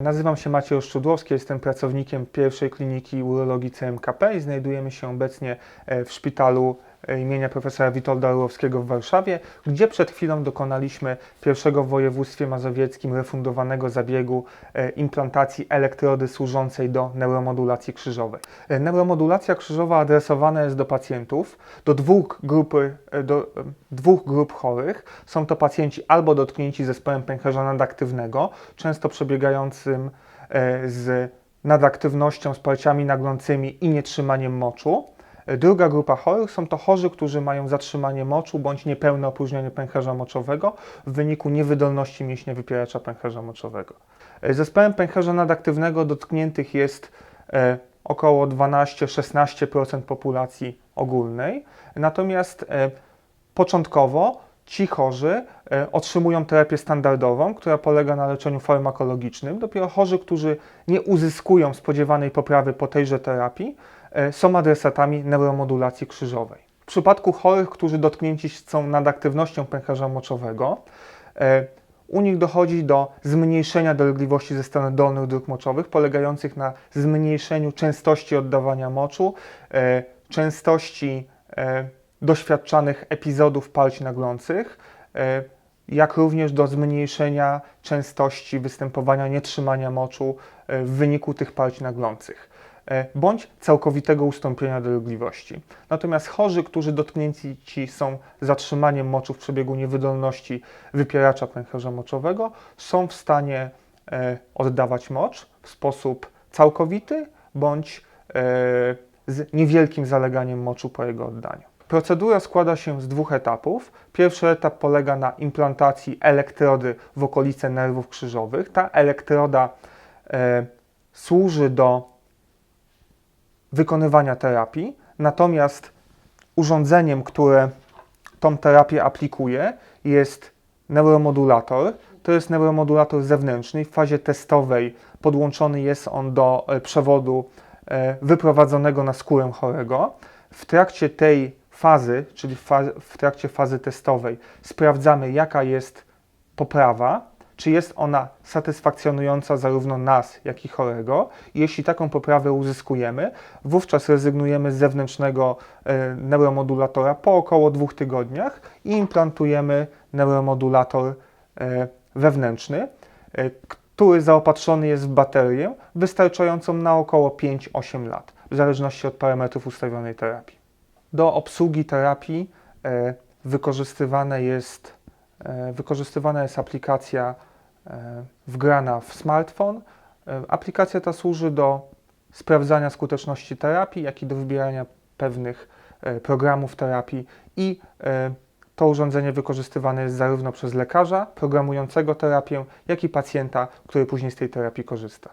Nazywam się Maciej Oszczudłowski, jestem pracownikiem pierwszej kliniki urologii CMKP i znajdujemy się obecnie e, w szpitalu imienia profesora Witolda Orłowskiego w Warszawie, gdzie przed chwilą dokonaliśmy pierwszego w województwie mazowieckim refundowanego zabiegu e, implantacji elektrody służącej do neuromodulacji krzyżowej. E, Neuromodulacja krzyżowa adresowana jest do pacjentów, do dwóch, grupy, e, do dwóch grup chorych. Są to pacjenci albo dotknięci zespołem pęcherza nadaktywnego, często przebiegającym z nadaktywnością, sparciami naglącymi i nietrzymaniem moczu. Druga grupa chorych są to chorzy, którzy mają zatrzymanie moczu bądź niepełne opróżnienie pęcherza moczowego w wyniku niewydolności mięśnia wypieracza pęcherza moczowego. E, Zespołem pęcherza nadaktywnego dotkniętych jest e, około 12-16% populacji ogólnej, natomiast e, początkowo ci chorzy otrzymują terapię standardową, która polega na leczeniu farmakologicznym. Dopiero chorzy, którzy nie uzyskują spodziewanej poprawy po tejże terapii, są adresatami neuromodulacji krzyżowej. W przypadku chorych, którzy dotknięci są nadaktywnością pęcherza moczowego, e, u nich dochodzi do zmniejszenia dolegliwości ze strony dolnych dróg moczowych, polegających na zmniejszeniu częstości oddawania moczu, e, częstości e, doświadczanych epizodów palć naglących, e, jak również do zmniejszenia częstości występowania nietrzymania moczu e, w wyniku tych palć naglących, e, bądź całkowitego ustąpienia dolegliwości. Natomiast chorzy, którzy dotknięci są zatrzymaniem moczu w przebiegu niewydolności wypieracza pęcherza moczowego, są w stanie e, oddawać mocz w sposób całkowity bądź e, z niewielkim zaleganiem moczu po jego oddaniu. Procedura składa się z dwóch etapów. Pierwszy etap polega na implantacji elektrody w okolice nerwów krzyżowych. Ta elektroda e, służy do wykonywania terapii, natomiast urządzeniem, które tą terapię aplikuje, jest neuromodulator. To jest neuromodulator zewnętrzny. W fazie testowej podłączony jest on do e, przewodu e, wyprowadzonego na skórę chorego. W trakcie tej fazy, czyli w, trakcie fazy testowej, sprawdzamy, jaka jest poprawa, czy jest ona satysfakcjonująca zarówno nas, jak i chorego. Jeśli taką poprawę uzyskujemy, wówczas rezygnujemy z zewnętrznego e, neuromodulatora po około dwóch tygodniach i implantujemy neuromodulator e, wewnętrzny, e, który zaopatrzony jest w baterię wystarczającą na około 5-8 lat, w zależności od parametrów ustawionej terapii. Do obsługi terapii wykorzystywane jest, wykorzystywana jest aplikacja wgrana w smartfon. E, aplikacja ta służy do sprawdzania skuteczności terapii, jak i do wybierania pewnych e, programów terapii i e, to urządzenie wykorzystywane jest zarówno przez lekarza programującego terapię, jak i pacjenta, który później z tej terapii korzysta.